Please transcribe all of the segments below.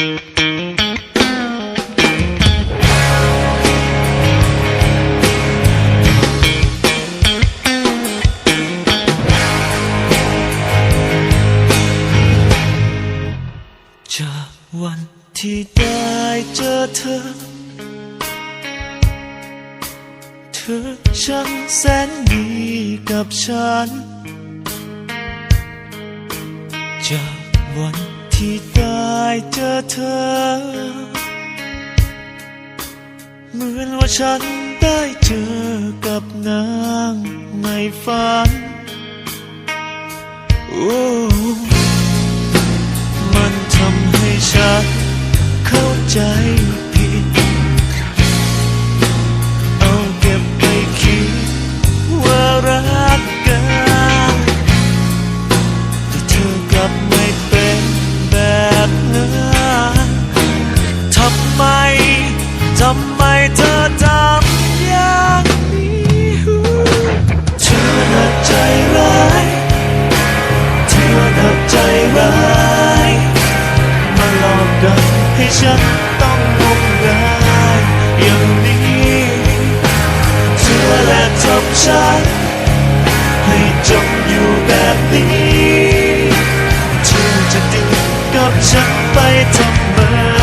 จากวันที่ได้เจอเธอ เธอช่างแสนดีกับฉัน จากวัน ที่ได้เจอเธอ เหมือนว่าฉันได้เจอกับนางในฝันโอ้มันทำให้ฉันเข้าใจ ให้ฉันต้องงมงายอย่างนี้เธอและทำฉัน ให้จมอยู่แบบนี้เธอจะดีกับฉันไปทำไม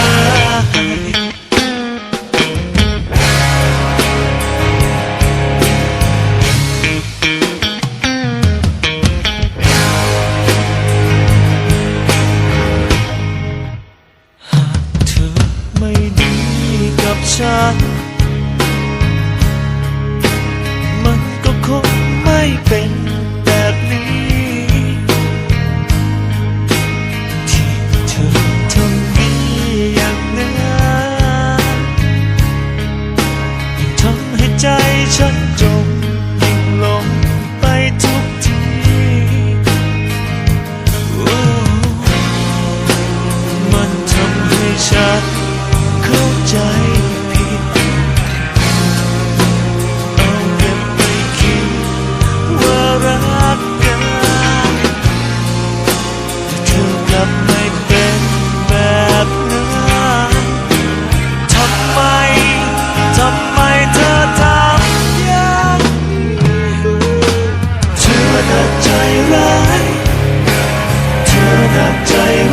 ไม่ดีกับฉัน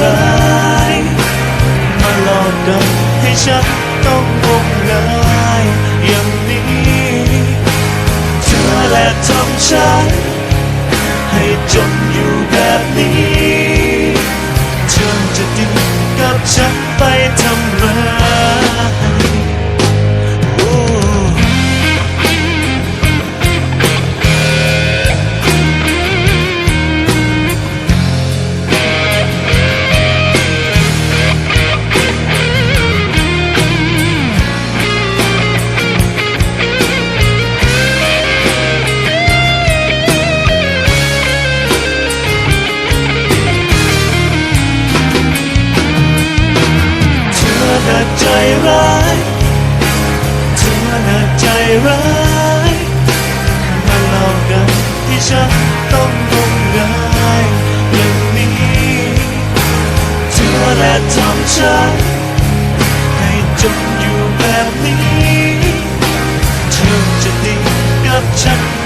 ร้ายมาหลอกกันให้ฉันต้องงมงายอย่างนี้เธอและทำฉันให้จมอยู่แบบนี้ ใจร้ายเธอน่ะใจร้ายมาหลอกกันที่ฉันต้องงมงายอย่างนี้เธอและทำฉันให้จมอยู่แบบนี้เธอจะดีกับฉัน